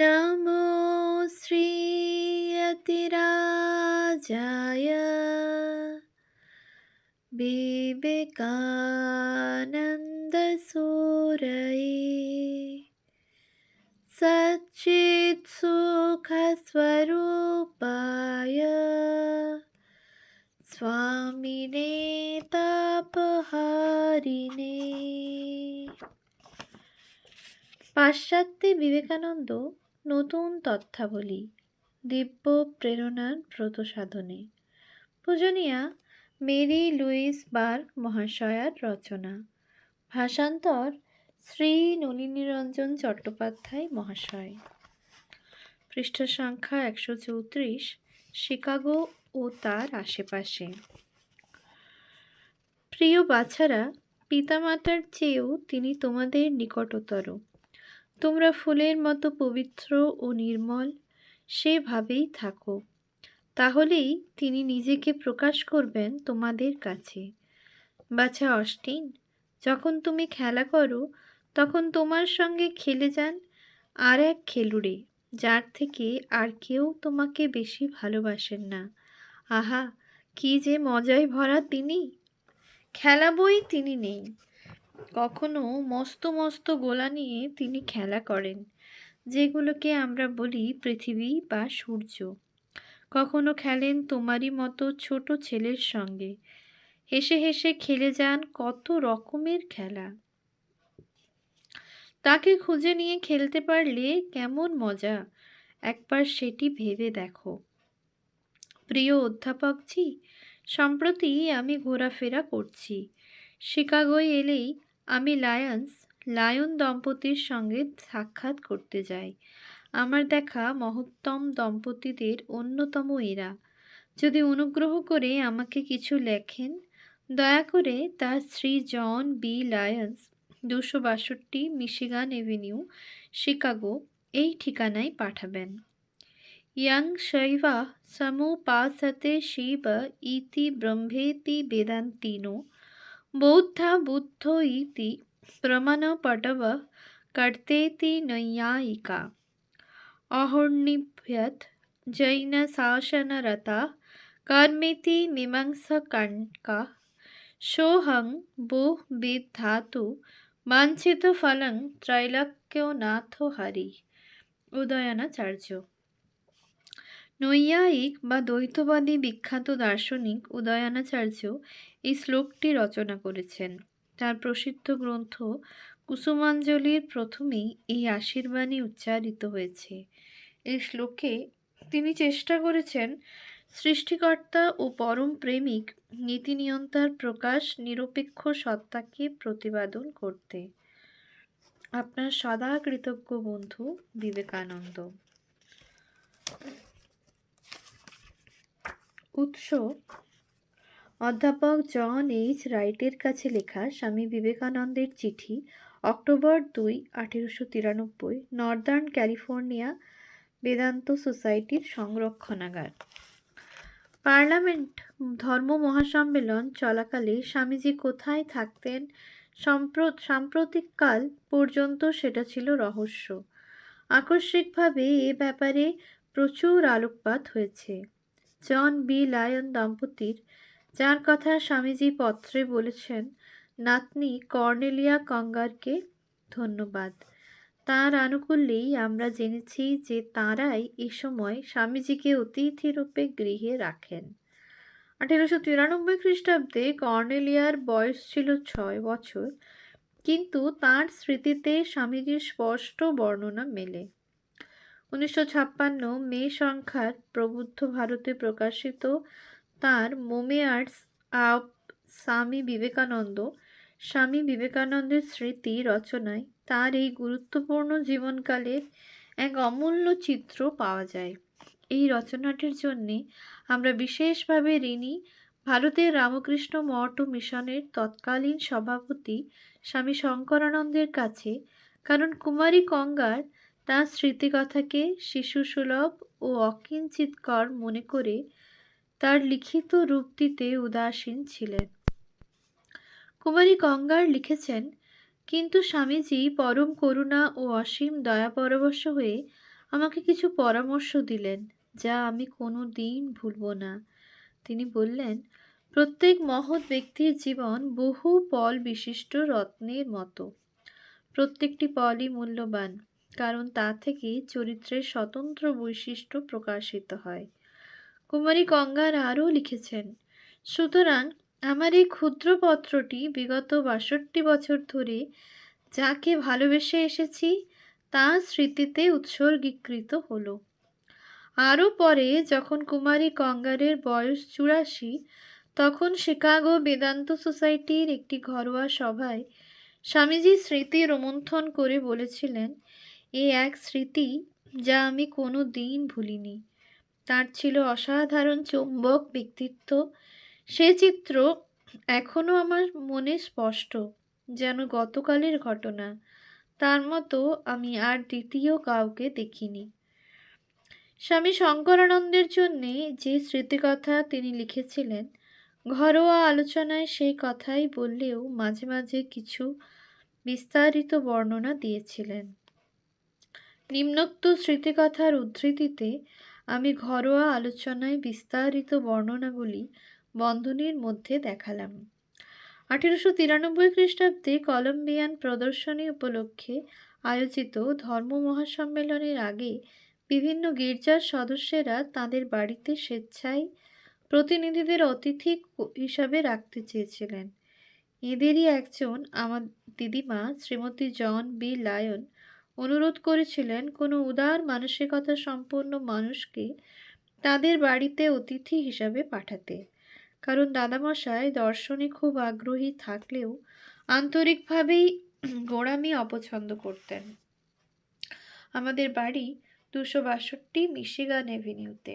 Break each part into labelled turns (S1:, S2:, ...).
S1: नमो श्रीयतिराजाय विवेकानन्दसूरये सच्चित्सुखस्वरूपाय स्वामिने तापहारिणे পাশ্চাত্যে বিবেকানন্দ নতুন তথ্যাবলী, দিব্য প্রেরণার ব্রত সাধনে। পূজনীয়া, মেরি লুইস বার্গ মহাশয়ার রচনা। ভাষান্তর, শ্রী নলিনীরঞ্জন চট্টোপাধ্যায় মহাশয়। পৃষ্ঠ সংখ্যা একশো চৌত্রিশ, শিকাগো ও তার আশেপাশে। প্রিয় বাছারা, পিতামাতার চেয়েও তিনি তোমাদের নিকটতর। তোমরা ফুলের মতো পবিত্র ও নির্মল, সেভাবেই থাকো। তাহলেই তিনি নিজেকে প্রকাশ করবেন তোমাদের কাছে। বাছা অস্টিন যখন তুমি খেলা করো, তখন তোমার সঙ্গে খেলে যান আর এক খেলুড়ে, যার থেকে আর কেউ তোমাকে বেশি ভালোবাসেন না। আহা, কি যে মজায় ভরা তিনি! খেলা বই তিনি নেই। কখনো মস্ত মস্ত গোলা নিয়ে তিনি খেলা করেন, যেগুলোকে আমরা বলি পৃথিবী বা সূর্য। কখনো খেলেন তোমারই মতো ছোট ছেলের সঙ্গে। হেসে হেসে খেলে যান কত রকমের খেলা। তাকে খুঁজে নিয়ে খেলতে পারলে কেমন মজা? একবার সেটি ভেবে দেখো। প্রিয় অধ্যাপকজি, সম্প্রতি আমি ঘোরাফেরা করছি। শিকাগোয় এলেই আমি লায়ন্স, লায়ন দম্পতির সঙ্গে সাক্ষাৎ করতে যাই। আমার দেখা মহত্তম দম্পতিদের অন্যতম এরা। যদি অনুগ্রহ করে আমাকে কিছু লেখেন, দয়া করে তার শ্রী জন বি লায়ন্স, দুশো বাষট্টি মিশিগান এভিনিউ, শিকাগো, এই ঠিকানায় পাঠাবেন। ইয়াং শৈবা সমুপাসতে শিব ইতি ব্রহ্মেতি বেদান্তিনো বৌদ্ধা বুদ্ধ ইতি প্রমাণপটব কর্তেতি নৈয়ায়িকা অহর্নিভ্যত জৈন শাসনরতা কর্মেতি মীমাংসকণ্কা সোহং বুহ বিধাতু বাঞ্ছিত ফলং ত্রৈলক্যনাথ হরি উদয়নাচার্য নৈয়ায়িক বা দ্বৈতবাদী বিখ্যাত দার্শনিক উদয়নাচার্য এই শ্লোকটি রচনা করেছেন। তার প্রসিদ্ধ গ্রন্থ কুসুমাঞ্জলির প্রথমেই এই আশীর্বাণী উচ্চারিত হয়েছে। এই শ্লোকে তিনি চেষ্টা করেছেন সৃষ্টিকর্তা ও পরম প্রেমিক নীতি নীতিনিয়ন্তার প্রকাশ, নিরপেক্ষ সত্তাকে প্রতিপাদন করতে। আপনার সদা কৃতজ্ঞ বন্ধু বিবেকানন্দ। উৎস অধ্যাপক জন এইচ রাইটের কাছে লেখা স্বামী বিবেকানন্দের চিঠি অক্টোবর দুই, আঠেরোশো তিরানব্বই, নর্দার্ন ক্যালিফোর্নিয়া বেদান্ত সোসাইটির সংরক্ষণাগার। পার্লামেন্ট ধর্ম মহাসম্মেলন চলাকালে স্বামীজি কোথায় থাকতেন সাম্প্রতিককাল পর্যন্ত সেটা ছিল রহস্য। আকস্মিকভাবে এ ব্যাপারে প্রচুর আলোকপাত হয়েছে। জন বি লায়ন দম্পতির, যার কথা স্বামীজি পত্রে বলেছেন, নাতনি কর্নেলিয়া কঙ্গারকে ধন্যবাদ। তার আনুকূল্যেই আমরা জেনেছি যে তাঁরাই এ সময় স্বামীজিকে অতিথিরূপে গৃহে রাখেন। আঠেরোশো তিরানব্বই খ্রিস্টাব্দে কর্নেলিয়ার বয়স ছিল ছয় বছর, কিন্তু তার স্মৃতিতে স্বামীজির স্পষ্ট বর্ণনা মেলে। উনিশশো ছাপ্পান্ন মে সংখ্যার প্রবুদ্ধ ভারতে প্রকাশিত তার মোমে আর্টস আপ স্বামী বিবেকানন্দ, স্বামী বিবেকানন্দের স্মৃতি রচনায় তার এই গুরুত্বপূর্ণ জীবনকালের এক অমূল্য চিত্র পাওয়া যায়। এই রচনাটির জন্যে আমরা বিশেষভাবে ঋণী ভারতের রামকৃষ্ণ মঠ ও মিশনের তৎকালীন সভাপতি স্বামী শঙ্করানন্দের কাছে, কারণ কুমারী কঙ্গার তাঁর স্মৃতিকথাকে শিশুসুলভ ও অকিঞ্চিতকর মনে করে তার লিখিত রূপ দিতে উদাসীন ছিলেন। কুমারী গঙ্গার লিখেছেন, কিন্তু স্বামীজি পরম করুণা ও অসীম দয়া পরবশ হয়ে আমাকে কিছু পরামর্শ দিলেন, যা আমি কোনো দিন ভুলব না। তিনি বললেন, প্রত্যেক মহৎ ব্যক্তির জীবন বহু পল বিশিষ্ট রত্নের মতো। প্রত্যেকটি পলই মূল্যবান। কারণ তা থেকে চরিত্রের স্বতন্ত্র বৈশিষ্ট্য প্রকাশিত হয়। কুমারী গঙ্গার আরও লিখেছেন, সুতরাং আমার এই ক্ষুদ্র পত্রটি বিগত বাষট্টি বছর ধরে যাকে ভালোবেসে এসেছি, তার স্মৃতিতে উৎসর্গীকৃত হলো। আরও পরে যখন কুমারী কঙ্গারের বয়স চুরাশি, তখন শিকাগো বেদান্ত সোসাইটির একটি ঘরোয়া সভায় স্বামীজি স্মৃতি রোমন্থন করে বলেছিলেন এ এক স্মৃতি যা আমি কোনো দিন ভুলিনি। তার ছিল অসাধারণ চৌম্বক ব্যক্তিত্ব। সে চিত্র এখনও আমার মনে স্পষ্ট, যেন গতকালের ঘটনা। তার মতো আমি আর দ্বিতীয় কাউকে দেখিনি। স্বামী শঙ্করানন্দের জন্যে যে স্মৃতিকথা তিনি লিখেছিলেন, ঘরোয়া আলোচনায় সেই কথাই বললেও মাঝে মাঝে কিছু বিস্তারিত বর্ণনা দিয়েছিলেন। নিম্নোক্ত স্মৃতিকথার উদ্ধৃতিতে আমি ঘরোয়া আলোচনায় বিস্তারিত বর্ণনাগুলি বন্ধনীর মধ্যে দেখালাম। আঠেরোশো তিরানব্বই খ্রিস্টাব্দে কলম্বিয়ান প্রদর্শনী উপলক্ষে আয়োজিত ধর্ম মহাসম্মেলনের আগে বিভিন্ন গির্জার সদস্যেরা তাদের বাড়িতে স্বেচ্ছায় প্রতিনিধিদের অতিথি হিসাবে রাখতে চেয়েছিলেন। এদেরই একজন আমার দিদিমা শ্রীমতী জন বি লায়ন অনুরোধ করেছিলেন, কোনো উদার মানসিকতা সম্পন্ন মানুষকে তাদের বাড়িতে অতিথি হিসাবে পাঠাতে। কারণ দাদামশাই দর্শনে খুব আগ্রহী থাকলেও আন্তরিকভাবেই গোড়ামি অপছন্দ করতেন। আমাদের বাড়ি দুশো বাষট্টি মিশিগান অ্যাভিনিউতে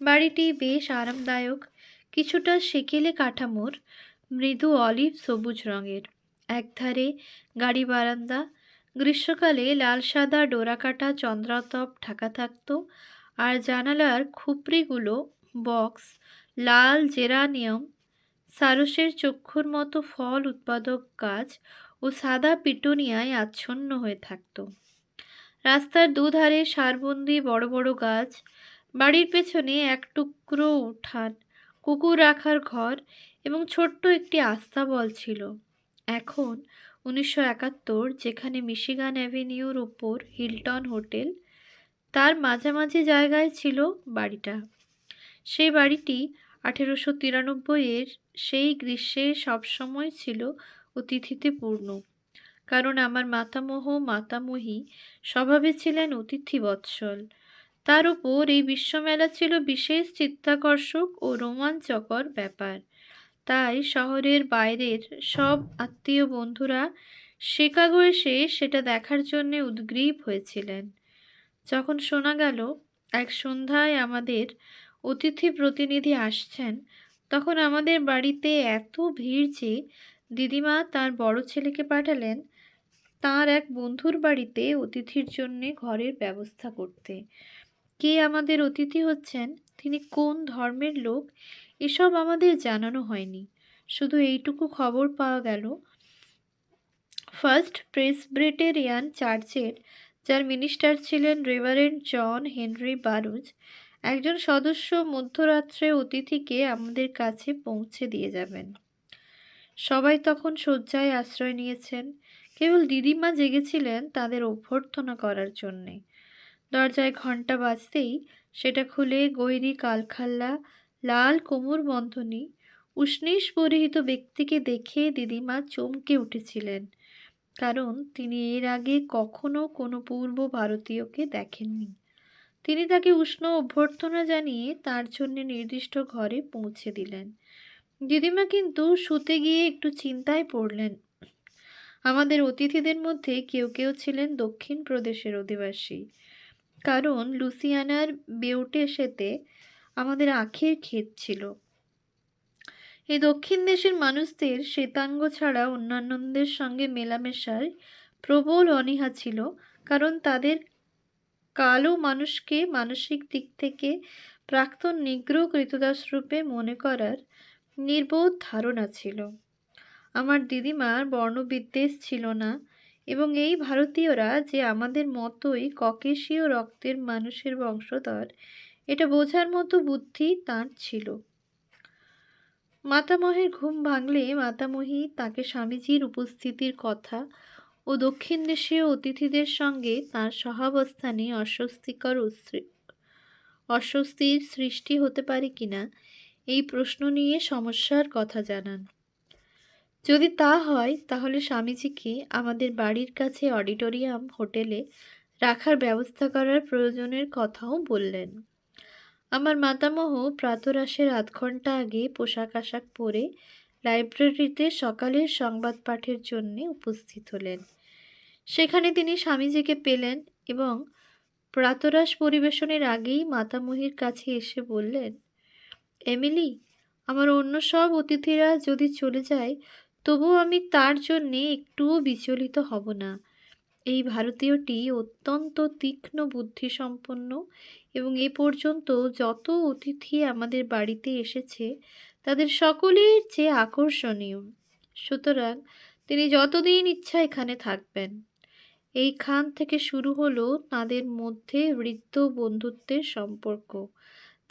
S1: বাড়িটি বেশ আরামদায়ক, কিছুটা সেকেলে কাঠামোর, মৃদু অলিভ সবুজ রঙের। একধারে গাড়ি বারান্দা গ্রীষ্মকালে লাল সাদা ডোরাকাটা চন্দ্রাতপ ঢাকা থাকত আর জানালার খুপড়িগুলো বক্স, লাল জেরানিয়াম, সারসের চক্ষুর মতো ফল উৎপাদক গাছ ও সাদা পিটুনিয়ায় আচ্ছন্ন হয়ে থাকত। রাস্তার দুধারে সারবন্দি বড় বড় গাছ, বাড়ির পেছনে এক টুকরো উঠান, কুকুর রাখার ঘর এবং ছোট্ট একটি আস্তাবল ছিল। এখন উনিশশো একাত্তর, যেখানে মিশিগান অ্যাভিনিউর ওপর হিলটন হোটেল, তার মাঝামাঝি জায়গায় ছিল বাড়িটা। সেই বাড়িটি আঠেরোশো তিরানব্বইয়ের সেই গ্রীষ্মে সবসময় ছিল অতিথিতে পূর্ণ। কারণ আমার মাতামহ, মাতামহী স্বভাবে ছিলেন অতিথি বৎসল তার উপর এই বিশ্বমেলা ছিল বিশেষ চিত্তাকর্ষক ও রোমাঞ্চকর ব্যাপার। তাই শহরের বাইরের সব আত্মীয় বন্ধুরা শিকাগো এসে সেটা দেখার জন্যে উদ্গ্রীব হয়েছিলেন। যখন শোনা গেল, এক সন্ধ্যায় আমাদের অতিথি প্রতিনিধি আসছেন, তখন আমাদের বাড়িতে এত ভিড় যে দিদিমা তার বড় ছেলেকে পাঠালেন তার এক বন্ধুর বাড়িতে অতিথির জন্যে ঘরের ব্যবস্থা করতে। কে আমাদের অতিথি হচ্ছেন? তিনি কোন ধর্মের লোক? এসব আমাদের জানানো হয়নি। শুধু এইটুকু খবর পাওয়া গেল। ফার্স্ট প্রেসব্রেটেরিয়ান চার্চের যার মিনিস্টার ছিলেন রেভারেন্ড জন হেনরি বারুজ, একজন সদস্য মধ্যরাত্রে অতিথিকে আমাদের কাছে পৌঁছে দিয়ে যাবেন। সবাই তখন শয্যায় আশ্রয় নিয়েছেন। কেবল দিদিমা জেগেছিলেন তাদের অভ্যর্থনা করার জন্যে। দরজায় ঘণ্টা বাজতেই সেটা খুলে গৈরি কালখাল্লা লাল কোমর বন্ধনী উষ্ণীষ পরিহিত ব্যক্তিকে দেখে দিদিমা চমকে উঠেছিলেন। কারণ তিনি এর আগে কখনো কোনো পূর্ব ভারতীয়কে দেখেননি। তিনি তাকে উষ্ণ অভ্যর্থনা জানিয়ে তার জন্য নির্দিষ্ট ঘরে পৌঁছে দিলেন। দিদিমা কিন্তু শুতে গিয়ে একটু চিন্তায় পড়লেন। আমাদের অতিথিদের মধ্যে কেউ কেউ ছিলেন দক্ষিণ প্রদেশের অধিবাসী। কারণ লুসিয়ানার বেউটেসেতে আমাদের আখের ক্ষেত ছিল। এই দক্ষিণ দেশের মানুষদের শ্বেতাঙ্গ ছাড়া অন্যান্যদের সঙ্গে মেলামেশার প্রবল অনীহা ছিল, কারণ তাদের কালো মানুষকে মানসিক দিক থেকে প্রাক্তন নিগ্র কৃতদাস রূপে মনে করার নির্বোধ ধারণা ছিল। আমার দিদিমার বর্ণবিদ্বেষ ছিল না, এবং এই ভারতীয়রা যে আমাদের মতোই ককেশীয় রক্তের মানুষের বংশধর এটা বোঝার মতো বুদ্ধি তাঁর ছিল। মাতামহের ঘুম ভাঙলে মাতামহী তাকে স্বামীজির উপস্থিতির কথা ও দক্ষিণ দেশীয় অতিথিদের সঙ্গে তাঁর সহাবস্থানে অস্বস্তিকর অস্বস্তির সৃষ্টি হতে পারে কিনা এই প্রশ্ন নিয়ে সমস্যার কথা জানান। যদি তা হয়, তাহলে স্বামীজিকে আমাদের বাড়ির কাছে অডিটোরিয়াম হোটেলে রাখার ব্যবস্থা করার প্রয়োজনের কথাও বললেন। আমার মাতামহ প্রাতরাশের আধ ঘণ্টা আগে পোশাক আশাক পরে লাইব্রেরিতে সকালের সংবাদ পাঠের জন্য উপস্থিত হলেন। সেখানে তিনি স্বামীজিকে পেলেন এবং প্রাতরাশ পরিবেশনের আগেই মাতামহীর কাছে এসে বললেন, এমিলি, আমার অন্য সব অতিথিরা যদি চলে যায়, তবুও আমি তার জন্যে একটুও বিচলিত হব না। এই ভারতীয়টি অত্যন্ত তীক্ষ্ণ বুদ্ধিসম্পন্ন এবং এ পর্যন্ত যত অতিথি আমাদের বাড়িতে এসেছে, তাদের সকলের চেয়ে আকর্ষণীয়। সুতরাং তিনি যতদিন ইচ্ছা এখানে থাকবেন। এইখান থেকে শুরু হলো তাদের মধ্যে বৃদ্ধ বন্ধুত্বের সম্পর্ক।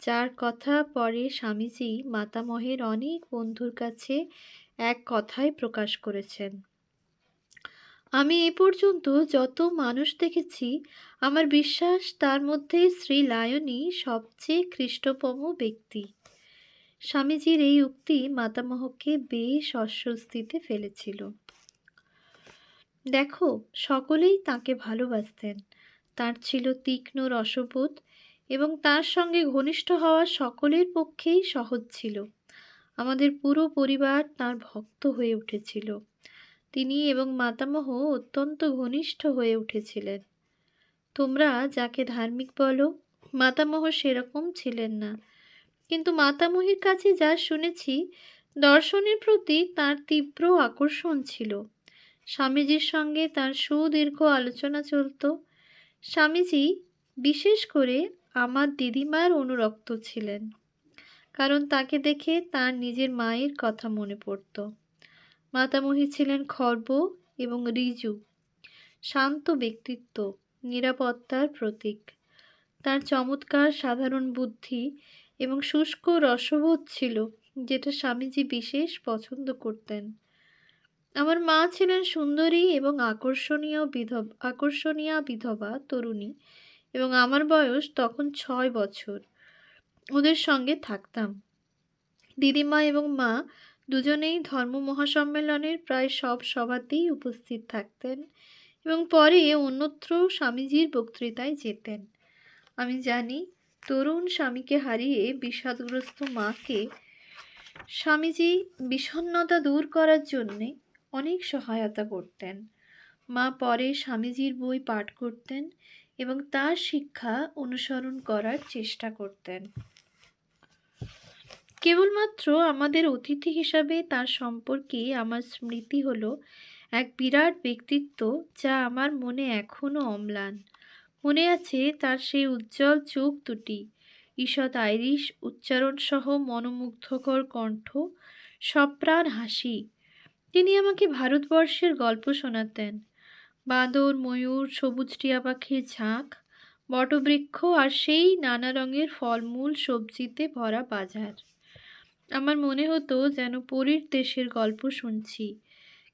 S1: যার কথা পরে স্বামীজি মাতামহের অনেক বন্ধুর কাছে এক কথায় প্রকাশ করেছেন। আমি এ পর্যন্ত যত মানুষ দেখেছি, আমার বিশ্বাস তার মধ্যে শ্রী লায়নী সবচেয়ে খ্রিস্টপম ব্যক্তি। স্বামীজির এই উক্তি মাতামহকে বেশ অস্বস্তিতে ফেলেছিল। দেখো, সকলেই তাকে ভালোবাসতেন। তার ছিল তীক্ষ্ণ রসবোধ এবং তার সঙ্গে ঘনিষ্ঠ হওয়া সকলের পক্ষেই সহজ ছিল। আমাদের পুরো পরিবার তার ভক্ত হয়ে উঠেছিল। তিনি এবং মাতামহ অত্যন্ত ঘনিষ্ঠ হয়ে উঠেছিলেন। তোমরা যাকে ধার্মিক বলো, মাতামহ সেরকম ছিলেন না। কিন্তু মাতামহীর কাছে যা শুনেছি, দর্শনের প্রতি তার তীব্র আকর্ষণ ছিল। স্বামীজির সঙ্গে তার সুদীর্ঘ আলোচনা চলত। স্বামীজি, বিশেষ করে আমার দিদিমার অনুরক্ত ছিলেন। কারণ তাকে দেখে তার নিজের মায়ের কথা মনে পড়ত। মাতামহী ছিলেন খর্ব এবং রিজু। শান্ত ব্যক্তিত্ব, নিরাপত্তার প্রতীক। তার চমৎকার সাধারণ বুদ্ধি এবং শুষ্ক রসবোধ ছিল, যেটা স্বামীজি বিশেষ পছন্দ করতেন। আমার মা ছিলেন সুন্দরী এবং আকর্ষণীয় বিধব আকর্ষণীয় বিধবা, তরুণী এবং আমার বয়স তখন ছয় বছর। ওদের সঙ্গে থাকতাম। দিদিমা এবং মা দুজনেই ধর্ম মহাসম্মেলনের প্রায় সব সভাতেই উপস্থিত থাকতেন এবং পরে অন্যত্র স্বামীজির বক্তৃতায় যেতেন। আমি জানি, তরুণ স্বামীকে হারিয়ে বিষাদগ্রস্ত মাকে স্বামীজি বিষণ্ণতা দূর করার জন্যে অনেক সহায়তা করতেন। মা পরে স্বামীজির বই পাঠ করতেন এবং তার শিক্ষা অনুসরণ করার চেষ্টা করতেন। কেবলমাত্র আমাদের অতিথি হিসাবে তার সম্পর্কে আমার স্মৃতি হলো এক বিরাট ব্যক্তিত্ব যা আমার মনে এখনও অম্লান। মনে আছে তার সেই উজ্জ্বল চোখ দুটি, ঈষৎ আইরিশ উচ্চারণসহ মনোমুগ্ধকর কণ্ঠ, সপ্রাণ হাসি। তিনি আমাকে ভারতবর্ষের গল্প শোনাতেন। বাঁদর, ময়ূর, সবুজ টিয়া পাখির ঝাঁক, বটবৃক্ষ আর সেই নানা রঙের ফলমূল সবজিতে ভরা বাজার। আমার মনে হতো যেন পরীর দেশের গল্প শুনছি।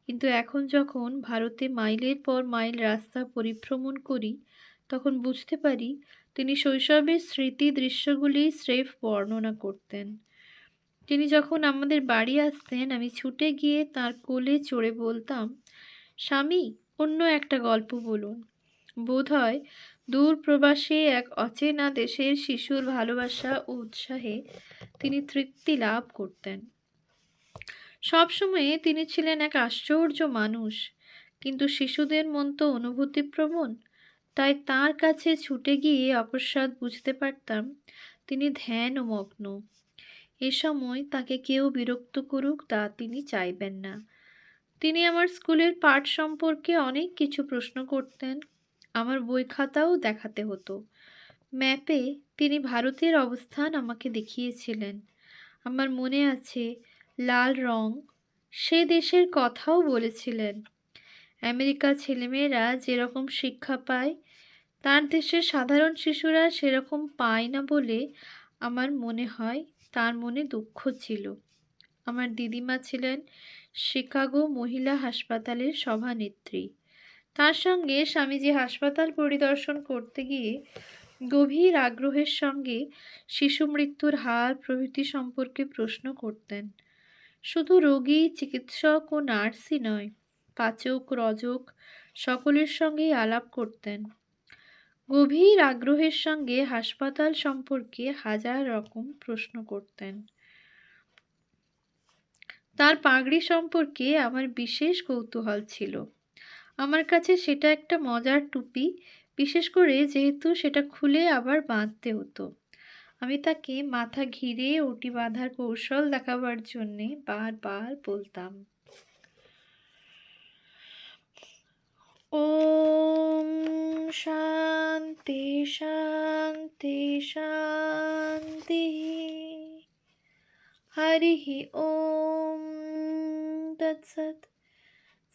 S1: কিন্তু এখন যখন ভারতে মাইলের পর মাইল রাস্তা পরিভ্রমণ করি, তখন বুঝতে পারি তিনি শৈশবের স্মৃতি দৃশ্যগুলি স্রেফ বর্ণনা করতেন। তিনি যখন আমাদের বাড়ি আসতেন, আমি ছুটে গিয়ে তার কোলে চড়ে বলতাম, স্বামী, অন্য একটা গল্প বলুন। বোধহয় দূর প্রবাসে এক অচেনা দেশের শিশুর ভালোবাসা ও উৎসাহে তিনি তৃপ্তি লাভ করতেন। সবসময়ে তিনি ছিলেন এক আশ্চর্য মানুষ, কিন্তু শিশুদের মন তো অনুভূতিপ্রবণ, তাই তার কাছে ছুটে গিয়ে অকস্মাৎ বুঝতে পারতাম তিনি ধ্যান ও মগ্ন। এ সময় তাকে কেউ বিরক্ত করুক তা তিনি চাইবেন না। তিনি আমার স্কুলের পাঠ সম্পর্কে অনেক কিছু প্রশ্ন করতেন আমার বই খাতাও দেখাতে হতো। ম্যাপে তিনি ভারতের অবস্থান আমাকে দেখিয়েছিলেন। আমার মনে আছে, লাল রং, সে দেশের কথাও বলেছিলেন। আমেরিকা ছেলেমেয়েরা যেরকম শিক্ষা পায়, তার দেশের সাধারণ শিশুরা সেরকম পায় না বলে আমার মনে হয়, তার মনে দুঃখ ছিল। আমার দিদিমা ছিলেন শিকাগো মহিলা হাসপাতালের সভানেত্রী। তার সঙ্গে স্বামীজি হাসপাতাল পরিদর্শন করতে গিয়ে গভীর আগ্রহের সঙ্গে শিশু মৃত্যুর হার প্রভৃতি সম্পর্কে প্রশ্ন করতেন। শুধু রোগী, চিকিৎসক ও নার্সই নয়, পাচক, রজক সকলের সঙ্গেই আলাপ করতেন। গভীর আগ্রহের সঙ্গে হাসপাতাল সম্পর্কে হাজার রকম প্রশ্ন করতেন। তার পাগড়ি সম্পর্কে আমার বিশেষ কৌতূহল ছিল। আমার কাছে সেটা একটা মজার টুপি, বিশেষ করে যেহেতু সেটা খুলে আবার বাঁধতে হতো। আমি তাকে মাথা ঘিরে ওটি বাঁধার কৌশল দেখাবার জন্যে বারবার বলতাম, ওম শান্তি শান্তি শান্তি, হরি ওম তৎসৎ।